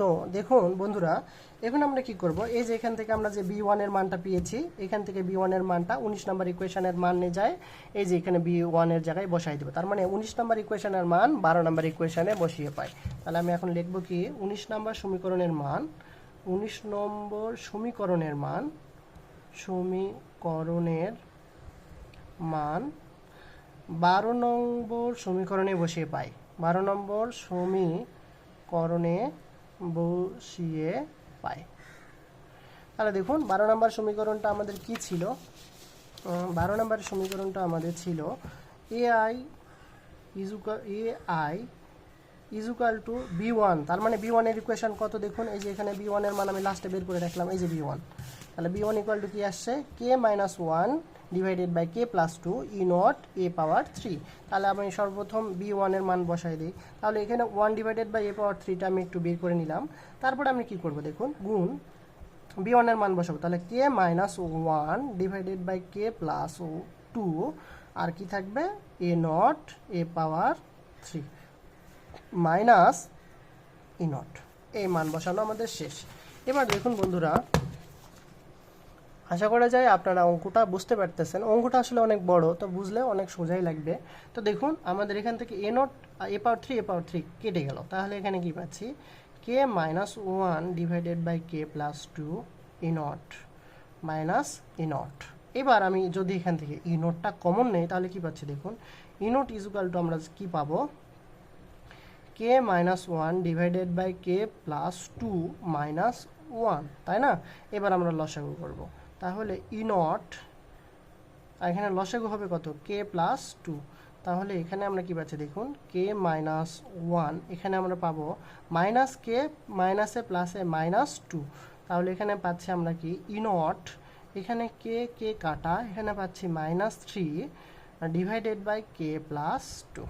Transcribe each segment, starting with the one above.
তো দেখুন বন্ধুরা, এখন আমরা কি করব? এই যে এখান থেকে আমরা যে বি ওয়ানের মানটা পেয়েছি, এখান থেকে বি ওয়ানের মানটা উনিশ নম্বর ইকুয়েশনের মান নিয়ে যায়। এই যে এখানে বি ওয়ানের জায়গায় বসাই দেবো। তার মানে উনিশ নম্বর ইকুয়েশনের মান বারো নম্বর ইকুয়েশনে বসিয়ে পাই তাহলে আমি এখন লিখব কি? উনিশ নম্বর সমীকরণের মান, উনিশ নম্বর সমীকরণের মান সমীকরণের মান বারো নম্বর সমীকরণে বসিয়ে পাই। বারো নম্বর সমীকরণে বসিয়ে পাই তাহলে দেখুন, বারো নম্বর সমীকরণটা আমাদের কি ছিল? বারো নম্বর সমীকরণটা আমাদের ছিল A I ইজুকা A I equal to B one তার মানে বি ওয়ানের ইকুয়েশন কত দেখুন? এই যে এখানে বি ওয়ানের মান আমি লাস্টে বের করে রাখলাম, এই যে বি ওয়ান তাহলে বি ওয়ান ইকুয়াল টু কি আসছে? K minus one divided by K plus two E naught A power three তাহলে আমি সর্বপ্রথম বি ওয়ানের মান বসাই দিই। তাহলে এখানে one divided by A power থ্রিটা আমি একটু বের করে নিলাম। তারপরে আমি কি করব দেখুন? গুণ বি ওয়ানের মান বসাবো। তাহলে K minus one divided by K plus O two আর কি থাকবে? A naught A power three minus E naught এই মান বসানো আমাদের শেষ। এবার দেখুন বন্ধুরা আশা করা যায় আপনারা অঙ্কটা বুঝতে পারতেছেন। অঙ্কটা আসলে অনেক বড়, তো বুঝলে অনেক সোজাই লাগবে। তো দেখুন, আমাদের এখান থেকে A naught A power three A power three কেটে গেল। তাহলে এখানে কি পাচ্ছি? K minus one divided by K plus two A naught minus E naught এবার আমি যদি এখান থেকে ই নোটটা কমন নেই, তাহলে কি পাচ্ছি দেখুন? ই নোট ইজুকাল টু আমরা কি পাবো? K minus one divided by K plus two minus one তাই না? এবার আমরা লসাগু করব। তাহলে ই নট এখানে লসাগু হবে কত? K plus two. তাহলে এখানে আমরা কি পাচ্ছি দেখুন? কে মাইনাস ওয়ান, এখানে আমরা পাবো মাইনাস কে, মাইনাসে প্লাসে মাইনাস টু। তাহলে এখানে পাচ্ছি আমরা কি? ই নট, এখানে কে কে কাটা, এখানে পাচ্ছি minus three, divided by K plus two.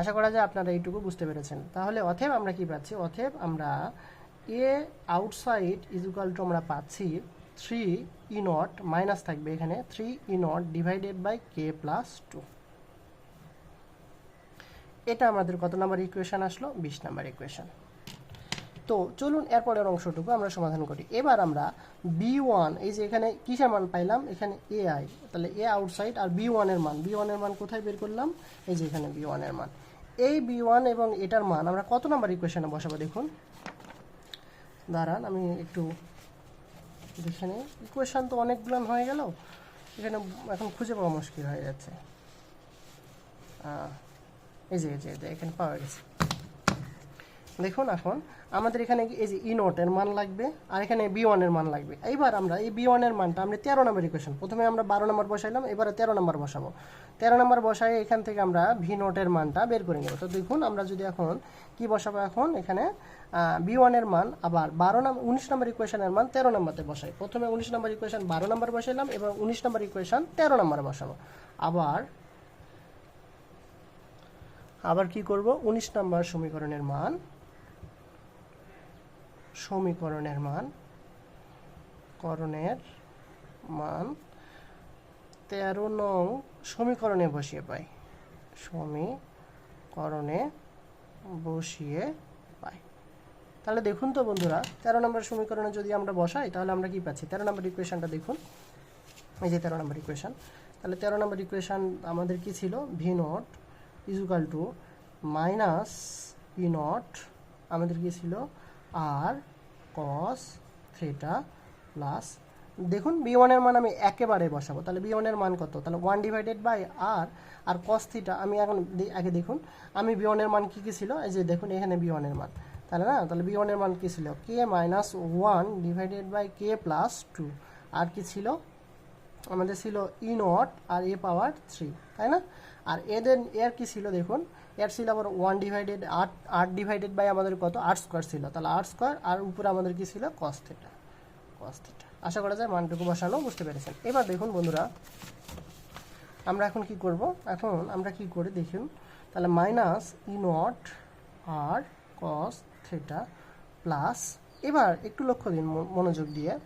আশা করা যায় আপনারা এইটুকু বুঝতে পেরেছেন। তাহলে অথেব আমরা কি পাচ্ছি? অথেব আমরা এ আউটসাইড ইজুকাল টু আমরা পাচ্ছি থ্রি ই নট মাইনাস থাকবে এখানে three E naught divided by K plus two এটা আমাদের কত নাম্বার ইকুয়েশন আসলো? বিশ নাম্বার ইকুয়েশন তো চলুন এরপরের অংশটুকু আমরা সমাধান করি। এবার আমরা বি ওয়ান, এই যে এখানে কিসের মান পাইলাম? এখানে এ আই, তাহলে এ আউটসাইড আর বি ওয়ানের মান। বি ওয়ানের মান কোথায় বের করলাম? এই যে এখানে বি ওয়ানের মান। এই বি ওয়ান এবং এটার মান, আমরা কত নাম্বার ইকুয়েশনে বসাবো দেখুন? দাঁড়ান, আমি একটু দেখে নিই ইকুয়েশন তো অনেকগুলো হয়ে গেল। এখানে এখন খুঁজে পাওয়া মুশকিল হয়ে যাচ্ছে। এই যে এই যে, এখানে পাওয়া গেছে। দেখুন এখন আমাদের এখানে এই যে ই নোটের মান লাগবে আর এখানে বি ওয়ানের মান লাগবে। এইবার আমরা এই বি ওয়ানের মানটা আমরা তেরো নম্বর ইকুয়েশন প্রথমে আমরা বারো নম্বর বসাইলাম এবারে তেরো নম্বর বসাবো। তেরো নম্বর বসাই এখান থেকে আমরা ভি নোটের মানটা বের করে নেব। তো দেখুন আমরা যদি এখন কি বসাবো এখন? এখানে বি ওয়ানের মান, আবার বারো নম্বর উনিশ নম্বর ইকুয়েশনের মান তেরো নম্বরতে বসাই। প্রথমে উনিশ নম্বর ইকুয়েশন বারো নম্বর বসাইলাম, এবং উনিশ নম্বর ইকুয়েশন তেরো নম্বরে বসাবো। আবার আবার কি করব? উনিশ নম্বর সমীকরণের মান সমীকরণের মান, করণের মান তেরো নং সমীকরণে বসিয়ে পাই। সমীকরণে বসিয়ে পাই। তাহলে দেখুন তো বন্ধুরা, তেরো নম্বর সমীকরণে যদি আমরা বসাই, তাহলে আমরা কি পাচ্ছি? তেরো নম্বর ইকুয়েশনটা দেখুন। এই যে তেরো নম্বর ইকুয়েশন তাহলে তেরো নম্বর ইকুয়েশন আমাদের কি ছিল? V naught equal to minus P naught আমাদের কি ছিল? আর কস থ্রিটা প্লাস দেখুন বি ওয়ানের মান আমি একেবারে বসাবো। তাহলে বি ওয়ানের মান কত? তাহলে one divided by R R cos theta আমি এখন আগে দেখুন, আমি বি ওয়ানের মান কী কী ছিল? এই যে দেখুন, এখানে বি ওয়ানের মান। তাহলে না, তাহলে বি ওয়ানের মান কী ছিল? K minus one divided by K plus two আর কি ছিল? আমাদের ছিল ই নট আর এ পাওয়ার থ্রি তাই না? আর এদের, এর কি ছিল দেখুন? এর ছিল আবার ওয়ান ডিভাইডেড আট আট ডিভাইডেড বাই আমাদের কত? আট স্কোয়ার ছিল। তাহলে আট স্কোয়ার আর উপরে আমাদের কি ছিল? কস থিটা কস থিটা আশা করা যায় মানটুকু বসানো বুঝতে পেরেছেন। এবার দেখুন বন্ধুরা, আমরা এখন কি করব? এখন আমরা কি করে, দেখুন। তাহলে minus E naught R cos theta plus এবার একটু লক্ষ্য দিন মন- মনোযোগ দিয়ে।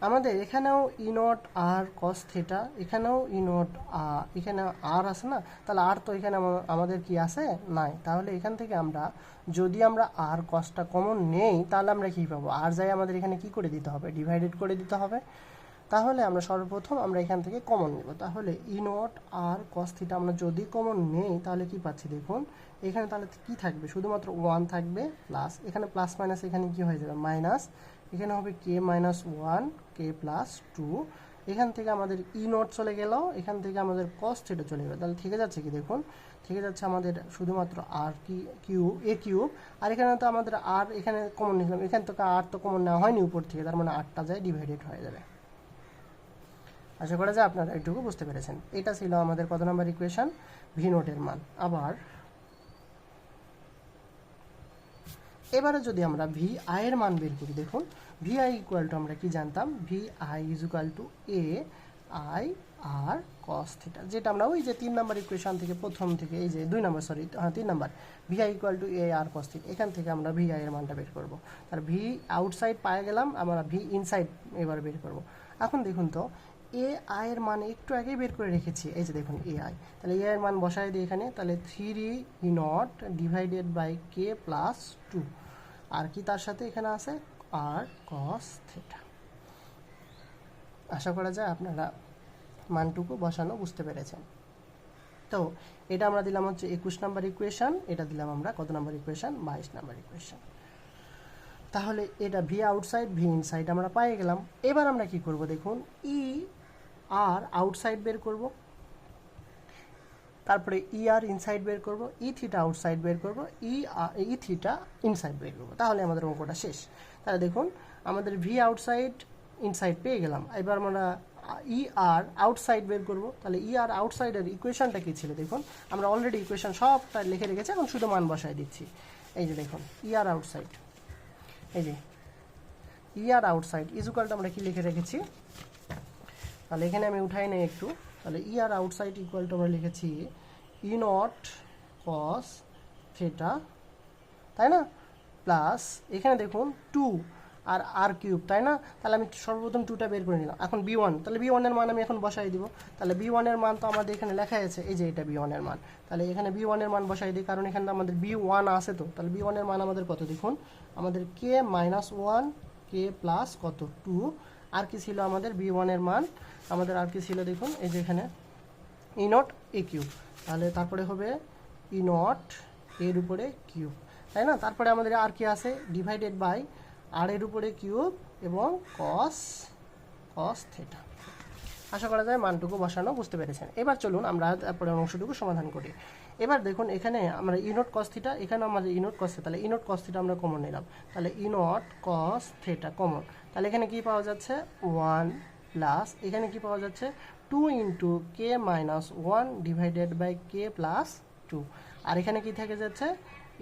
আমাদের এখানেও ইনট আর কস থেটা এখানেও ইনট আর এখানে আর আছে না? তাহলে আর তো এখানে আমা- আমাদের কি আছে? নাই। তাহলে এখান থেকে আমরা, যদি আমরা আর কসটা কমন নেই, তাহলে আমরা কি পাবো? আর যাই আমাদের এখানে কি করে দিতে হবে? ডিভাইডেড করে দিতে হবে। তাহলে আমরা সর্বপ্রথম আমরা এখান থেকে কমন নেব। তাহলে ইনট আর কস থিটা আমরা যদি কমন নেই, তাহলে কি পাচ্ছি দেখুন? এখানে তাহলে কি থাকবে? শুধুমাত্র ওয়ান থাকবে প্লাস এখানে প্লাস মাইনাস এখানে কি হয়ে যাবে? মাইনাস এখানে হবে K minus one K plus two এখান থেকে আমাদের ই নট চলে গেল, এখান থেকে আমাদের কস থিটা চলে গেল। তাহলে থেকে যাচ্ছে কি দেখুন? থেকে যাচ্ছে আমাদের শুধুমাত্র আর কি কিউ এ কিউব আর এখানে তো আমাদের আর এখানে কমন নিলাম এখান থেকে আর তো কমন নেওয়া হয়নি উপর থেকে, তার মানে আটটা যায় ডিভাইডেড হয়ে যাবে। আশা করা যায় আপনারা একটুকু বুঝতে পেরেছেন। এটা ছিল আমাদের কত নম্বর ইকুয়েশন ভি নোটের মান। আবার এবারে যদি আমরা ভি আই এর মান বের করি, দেখুন ভি আই ইকুয়াল টু আমরা কি জানতাম? V I is equal to A I R cos theta যেটা আমরা ওই যে তিন নম্বর ইকুয়েশন থেকে প্রথম থেকে এই যে দুই নম্বর সরি হ্যাঁ তিন নম্বর V I equal to A R cos theta এখান থেকে আমরা ভি আই এর মানটা বের করব। তার ভি আউটসাইড পায়ে গেলাম, আমরা ভি ইনসাইড এবার বের করব। এখন দেখুন তো এ আই এর মান একটু আগেই বের করে রেখেছি। এই যে দেখুন এ আই তাহলে এ এর মান বসাই দিই এখানে। তাহলে three E nought divided by K plus two আর কি তার সাথে এখানে আছে? আর কস থেটা আশা করা যায় আপনারা মানটুকু বসানো বুঝতে পেরেছেন। তো এটা আমরা দিলাম হচ্ছে একুশ নাম্বার ইকুয়েশন এটা দিলাম আমরা কত নাম্বার ইকুয়েশন বাইশ নাম্বার ইকুয়েশন তাহলে এটা ভি আউটসাইড ভি ইনসাইড আমরা পেয়ে গেলাম। এবার আমরা কি করব দেখুন? ই আর আউটসাইড বের করব। তারপরে ই আর ইনসাইড বের করব। ই থিটা আউটসাইড বের করব। ই ই থিটা ইনসাইড বের করব। তাহলে আমাদের অঙ্কটা শেষ। তাহলে দেখুন, আমাদের ভি আউটসাইড ইনসাইড পেয়ে গেলাম। এবার আমরা ই আর আউটসাইড বের করব। তাহলে ই আর আউটসাইডের ইকুয়েশনটা কী ছিল? দেখুন, আমরা অলরেডি ইকুয়েশন সবটা লিখে রেখেছি, এখন শুধু মান বসায় দিচ্ছি। এই যে দেখুন ই আর আউটসাইড এই যে ই আর আউটসাইড ইজুকালটা আমরা কি লিখে রেখেছি? তাহলে এখানে আমি উঠাই নেই একটু। তাহলে E R outside equal to আমরা লিখেছি ই নট কস থেটা তাই না? প্লাস এখানে দেখুন টু আর আর কিউব তাই না? তাহলে আমি সর্বপ্রথম টুটা বের করে নিলাম। এখন বি ওয়ান তাহলে বি ওয়ানের মান আমি এখন বসাই দিব। তাহলে বি ওয়ানের মান তো আমাদের এখানে লেখা আছে, এই যে এটা বি ওয়ানের মান। তাহলে এখানে বি ওয়ানের মান বসাই দিই, কারণ এখানে আমাদের বি ওয়ান আছে তো। তাহলে বি ওয়ানের মান আমাদের কত দেখুন? আমাদের K minus one K plus কত? টু আর কি ছিল আমাদের বি ওয়ানের মান? আমাদের আর কি ছিল দেখুন, এই যে এখানে ই নট এ কিউব তাহলে তারপরে হবে ই নট এর উপরে কিউব তাই না? তারপরে আমাদের আর কি আছে? ডিভাইডেড বাই আর এর উপরে কিউব এবং কস কস থেটা আশা করা যায় মানটুকু বসানো বুঝতে পেরেছেন। এবার চলুন আমরা তারপরে অংশটুকু সমাধান করি। এবার দেখুন, এখানে আমরা ইনোট কস থিটা এখানে আমাদের ইনোট কস তাহলে ইনোট কস থিটা আমরা কমন নিলাম। তাহলে ইনোট কস থেটা কমন তাহলে এখানে কি পাওয়া যাচ্ছে? ওয়ান প্লাস এখানে কি পাওয়া যাচ্ছে? Two into K minus one divided by K plus two আর এখানে কি থেকে যাচ্ছে?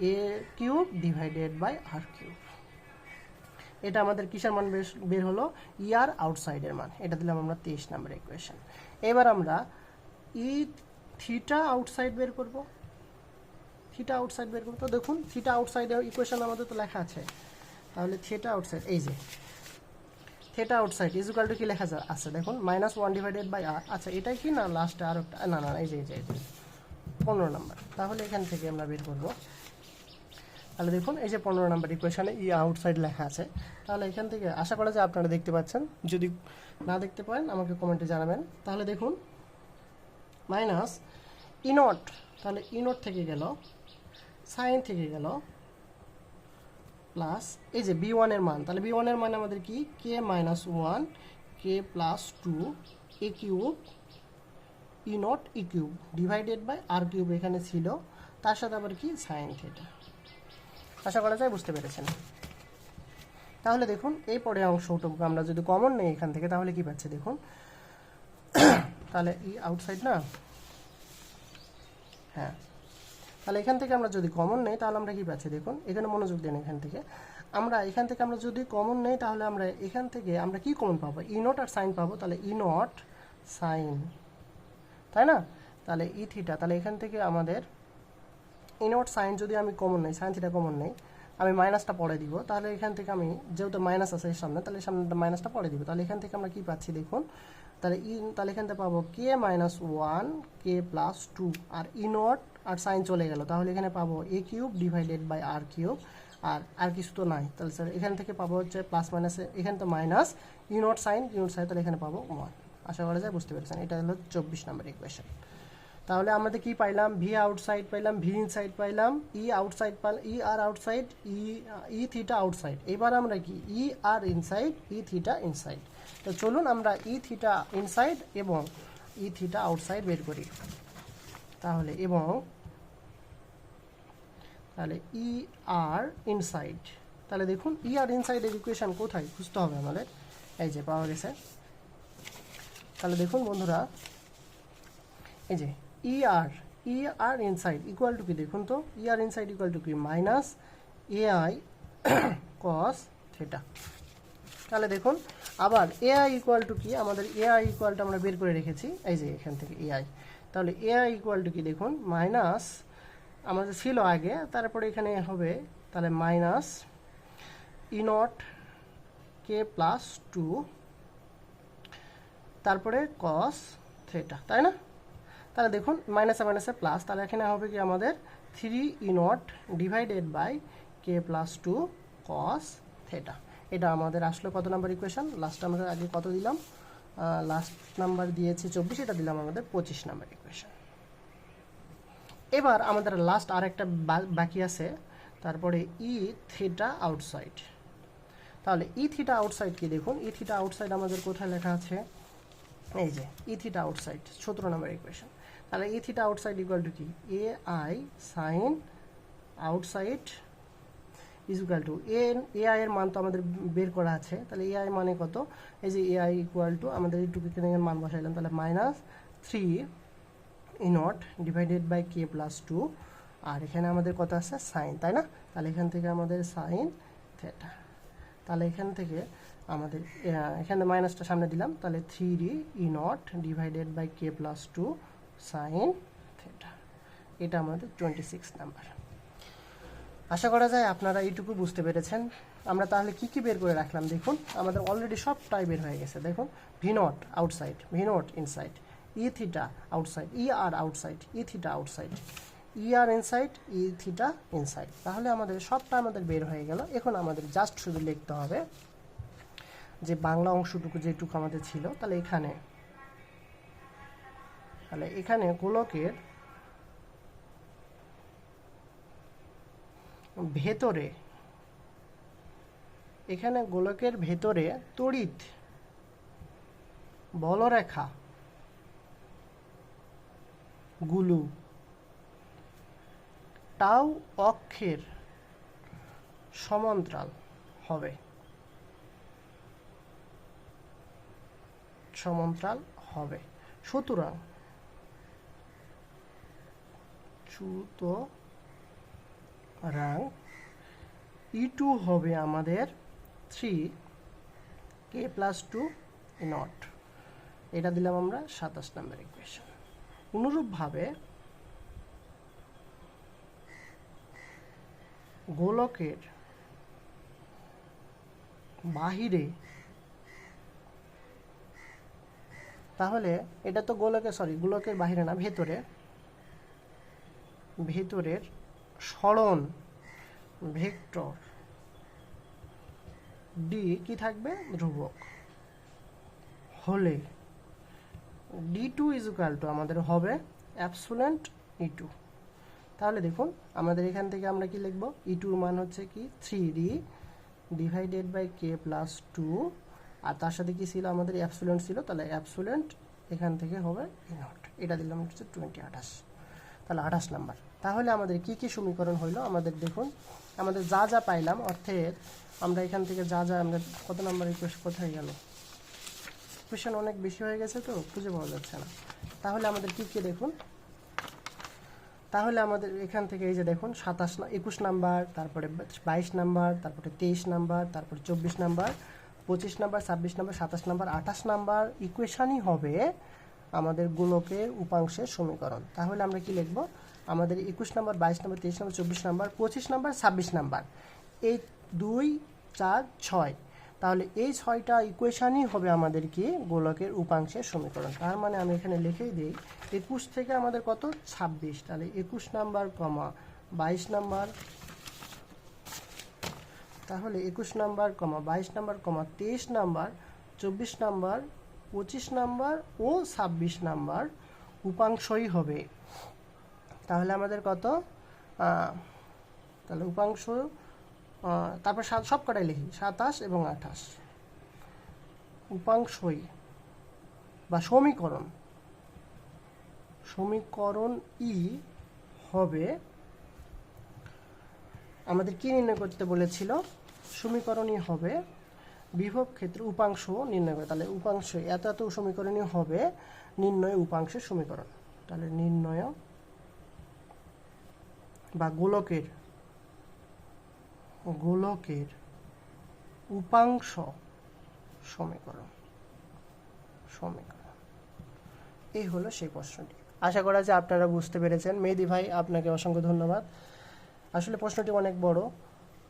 A cube divided by R cube এটা আমাদের কিসের মান বের হলো? ইয়ার আউটসাইডের মান। এটা দিলাম আমরা তেইশ নাম্বার ইকুয়েশন এবার আমরা ই থিটা আউটসাইড বের করব। থিটা আউটসাইড বের করব। তো দেখুন, থিটা আউটসাইডের ইকুয়েশন আমাদের তো লেখা আছে। তাহলে থিটা আউটসাইড এই যে থিটা আউটসাইড ইজুকাল টু কি লেখা আছে দেখুন minus one divided by R আচ্ছা এটাই কি? না লাস্টে আর একটা না না এই যে এই যে পনেরো নাম্বার তাহলে এখান থেকে আমরা বের করব। তাহলে দেখুন, এই যে পনেরো নাম্বার ইকুয়েশনে ই আউটসাইড লেখা আছে। তাহলে এখান থেকে আশা করা যায় আপনারা দেখতে পাচ্ছেন। যদি না দেখতে পারেন, আমাকে কমেন্টে জানাবেন। তাহলে দেখুন মাইনাস ইনট তাহলে ইনট থেকে গেল সাইন থেকে গেল প্লাস এই যে বি ওয়ানের মান, তাহলে বি ওয়ানের মান আমাদের কি? K minus one K plus two A cube E nought E cube divided by R cube এখানে ছিল। তার সাথে আবার কি? সাইন থিটা আশা করা যায় বুঝতে পেরেছেন। তাহলে দেখুন, এই পরে অংশটুকু আমরা যদি কমন নেই এখান থেকে, তাহলে কি পাচ্ছে দেখুন? তাহলে ই আউটসাইড না? হ্যাঁ। তাহলে এখান থেকে আমরা যদি কমন নেই, তাহলে আমরা কি পাচ্ছি? দেখুন, এখানে মনোযোগ দেন এখান থেকে। আমরা এখান থেকে আমরা যদি কমন নেই, তাহলে আমরা এখান থেকে আমরা কি কমন পাবো? ই নট আর সাইন পাবো। তাহলে ই নট সাইন তাই না? তাহলে ই থিটা তাহলে এখান থেকে আমাদের ইনওয়ার্ড সাইন যদি আমি কমন নেই সাইন থিটা কমন নেই, আমি মাইনাসটা পরে দিব। তাহলে এখান থেকে আমি যেহেতু মাইনাস আছে এর সামনে, তাহলে সামনে মাইনাসটা পরে দিব। তাহলে এখান থেকে আমরা কি পাচ্ছি? দেখুন, তাহলে ই তাহলে এখান থেকে পাবো K minus one K plus two R E nought R sine চলে গেল। তাহলে এখানে পাবো A cube divided by R cube আর আর কিছু তো নাই। তাহলে স্যার এখান থেকে পাবো হচ্ছে প্লাস মাইনাসে এখানে তো minus E nought sine E nought sine তাহলে এখানে পাবো ওয়ান আশা করা যায় বুঝতে পেরেছেন, এটা হলো চব্বিশ নম্বর ইকুয়েশন তাহলে আমাদের কি পাইলাম? ভি আউটসাইড পাইলাম ভি ইনসাইড পাইলাম ই আউটসাইড পাইলাম E R outside E E theta outside এবার আমরা কি? E R inside E theta inside তো চলুন আমরা ই থিটা ইনসাইড এবং ই থিটা আউটসাইড বের করি। তাহলে এবং তাহলে ই আর ইনসাইড তাহলে দেখুন ই আর ইনসাইডের ইকুয়েশন কোথায়? খুঁজতে হবে আমাদের। এই যে পাওয়া গেছে। তাহলে দেখুন বন্ধুরা, এই যে E R E R inside equal to কি দেখুন তো? E R inside equal to কি? Minus A I cos theta তাহলে দেখুন, আবার এ আই ইকুয়াল টু কি? আমাদের এ আই ইকুয়ালটা আমরা বের করে রেখেছি। এই যে এখান থেকে এ আই তাহলে এ ইকুয়াল টু কি দেখুন? মাইনাস আমাদের ছিল আগে, তারপরে এখানে হবে, তাহলে minus E nought K plus two তারপরে কস থেটা তাই না? তাহলে দেখুন মাইনাসে মাইনাসে প্লাস তাহলে এখানে হবে কি আমাদের three E nought divided by K plus two cos theta এটা আমাদের আসলো কত নাম্বার ইকুয়েশন লাস্ট আমরা আগে কত দিলাম? লাস্ট নাম্বার দিয়েছি চব্বিশ, এটা দিলাম আমাদের পঁচিশ নাম্বার ইকুয়েশন এবার আমাদের লাস্ট আরেকটা বাকি আছে, তারপরে ই থিটা আউটসাইড তাহলে ই থিটা আউটসাইড কি দেখুন? ই থিটা আউটসাইড আমাদের কোথায় লেখা আছে? এই যে ই থিটা আউটসাইড সতেরো নম্বর ইকুয়েশন তাহলে E theta outside equal to কি? A I sine outside equal to. A A I এর মান তো আমাদের বের করা আছে। তাহলে এ আই মানে কত? এই যে এ আই ইকুয়াল টু আমাদের এই টুকি মান বসাইলাম? তাহলে minus three E nought divided by K plus two আর এখানে আমাদের কত আছে? সাইন তাই না? তাহলে এখান থেকে আমাদের সাইন থেটা তাহলে এখান থেকে আমাদের এখানে মাইনাসটা সামনে দিলাম। তাহলে three E nought divided by K plus two sine theta এটা আমাদের টোয়েন্টি সিক্স নাম্বার আশা করা যায় আপনারা এইটুকু বুঝতে পেরেছেন। আমরা তাহলে কি কি বের করে রাখলাম দেখুন? আমাদের অলরেডি সবটাই বের হয়ে গেছে। দেখুন V nought outside V nought inside E theta outside E R outside E theta outside E R inside E theta inside তাহলে আমাদের সবটা আমাদের বের হয়ে গেল। এখন আমাদের জাস্ট শুধু লিখতে হবে যে বাংলা অংশটুকু যেটুকু আমাদের ছিল, তাহলে এখানে তাহলে এখানে গোলকের ভেতরে, এখানে গোলকের ভেতরে তড়িৎ, বলরেখা, গুলো, টাউ অক্ষের সমান্তরাল হবে। সমান্তরাল হবে। সুতরাং সুতরাং ই টু হবে আমাদের three K plus two nought এটা দিলাম আমরা সাতাশ নম্বর ইকুয়েশন অনুরূপভাবে গোলকের বাহিরে, তাহলে এটা তো গোলকের সরি গোলকের বাহিরে না, ভেতরে, ভেতরের সরণ ভেক্টর। ডি কি থাকবে? ধ্রুবক। হলে ডি টু ইজুকাল টু আমাদের হবে অ্যাবসুলেন্ট ই টু তাহলে দেখুন, আমাদের এখান থেকে আমরা কি লিখব? ই টুর মান হচ্ছে কি? Three D divided by K plus two আর তার সাথে কি ছিল? আমাদের অ্যাবসুলেন্ট ছিল। তাহলে অ্যাবসুলেন্ট এখান থেকে হবে ই নট এটা দিলাম হচ্ছে টোয়েন্টি আঠাশ। তাহলে আঠাশ নাম্বার। তাহলে আমাদের কি কি সমীকরণ হইল? আমাদের দেখুন, আমাদের যা যা পাইলাম, অর্থের, আমরা এখান থেকে যা যা, আমরা কত নাম্বার রিকোয়েস্ট কোথায় গেল? কোয়েশন অনেক বেশি হয়ে গেছে তো, খুঁজে পাওয়া যাচ্ছে না। তাহলে আমাদের কি কি দেখুন? তাহলে আমাদের এখান থেকে এই যে দেখুন, সাতাশ একুশ নাম্বার, তারপরে বাইশ নাম্বার, তারপরে তেইশ নাম্বার, তারপরে চব্বিশ নাম্বার, পঁচিশ নাম্বার, ছাব্বিশ নাম্বার, সাতাশ নাম্বার, আঠাশ নাম্বার ইকুয়েশনই হবে আমাদের গোলকের উপাংশের সমীকরণ। তাহলে আমরা কি লিখব? আমাদের একুশ নাম্বার, বাইশ নম্বর, তেইশ নাম্বার, চব্বিশ নাম্বার, পঁচিশ নাম্বার, ছাব্বিশ নাম্বার। এই দুই, চার, ছয়। তাহলে এই ছয়টা ইকুয়েশানই হবে আমাদের কি গোলকের উপাংশের সমীকরণ। তার মানে আমি এখানে লিখেই দিই, একুশ থেকে আমাদের কত? ছাব্বিশ। তাহলে একুশ নাম্বার কমা বাইশ নাম্বার। তাহলে একুশ নাম্বার কমা বাইশ নাম্বার কমা তেইশ নাম্বার, চব্বিশ নাম্বার, পঁচিশ নাম্বার ও ছাব্বিশ নাম্বার উপাংশই হবে। তাহলে আমাদের কত? তাহলে উপাংশ তারপর সাত, সব কটাই লিখি। সাতাশ এবং আঠাশ। উপাংশই বা সমীকরণ। সমীকরণ ই হবে, আমাদের কি নির্ণয় করতে বলেছিল? সমীকরণই হবে বিভব ক্ষেত্রে উপাংশ নির্ণয় করে। তাহলে উপাংশ এত এত সমীকরণই হবে, নির্ণয় উপাংশের সমীকরণ। তাহলে নির্ণয় বা গোলকের গোলকের উপাংশ সমীকরণ সমীকরণ। এই হলো সেই প্রশ্নটি। আশা করা যে আপনারা বুঝতে পেরেছেন। মেহেদি ভাই, আপনাকে অসংখ্য ধন্যবাদ। আসলে প্রশ্নটি অনেক বড়।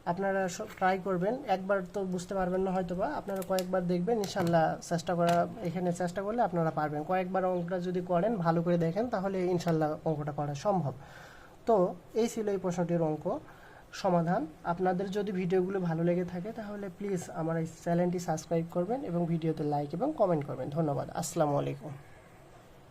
আপনারা ট্রাই করবেন। একবার তো বুঝতে পারবেন না হয়তো বা আপনারা কয়েকবার দেখবেন ইনশাল্লাহ চেষ্টা করা, এখানে চেষ্টা করলে আপনারা পারবেন। কয়েকবার অঙ্কটা যদি করেন, ভালো করে দেখেন, তাহলে ইনশাল্লাহ অঙ্কটা করা সম্ভব। তো এই ছিল এই প্রশ্নটির অঙ্ক। সমাধান। আপনাদের যদি ভিডিওগুলো ভালো লেগে থাকে তাহলে প্লিজ আমার এই চ্যানেলটি সাবস্ক্রাইব করবেন এবং ভিডিওতে লাইক এবং কমেন্ট করবেন। ধন্যবাদ। আসসালামু আলাইকুম।